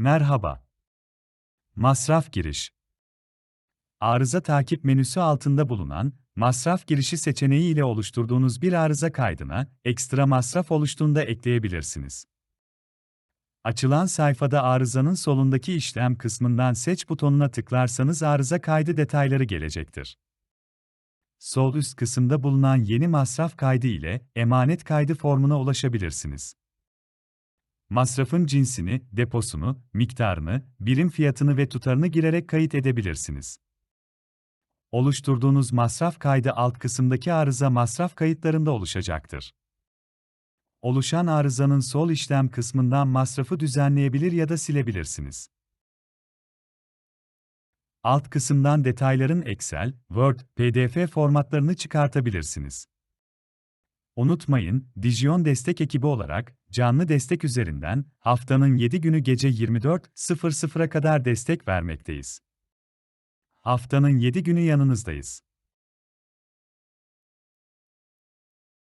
Merhaba. Masraf giriş. Arıza takip menüsü altında bulunan masraf girişi seçeneği ile oluşturduğunuz bir arıza kaydına ekstra masraf oluştuğunda ekleyebilirsiniz. Açılan sayfada arızanın solundaki işlem kısmından seç butonuna tıklarsanız arıza kaydı detayları gelecektir. Sol üst kısımda bulunan yeni masraf kaydı ile emanet kaydı formuna ulaşabilirsiniz. Masrafın cinsini, deposunu, miktarını, birim fiyatını ve tutarını girerek kayıt edebilirsiniz. Oluşturduğunuz masraf kaydı alt kısımdaki arıza masraf kayıtlarında oluşacaktır. Oluşan arızanın sol işlem kısmından masrafı düzenleyebilir ya da silebilirsiniz. Alt kısımdan detayların Excel, Word, PDF formatlarını çıkartabilirsiniz. Unutmayın, Dijon destek ekibi olarak canlı destek üzerinden haftanın 7 günü gece 24.00'a kadar destek vermekteyiz. Haftanın 7 günü yanınızdayız.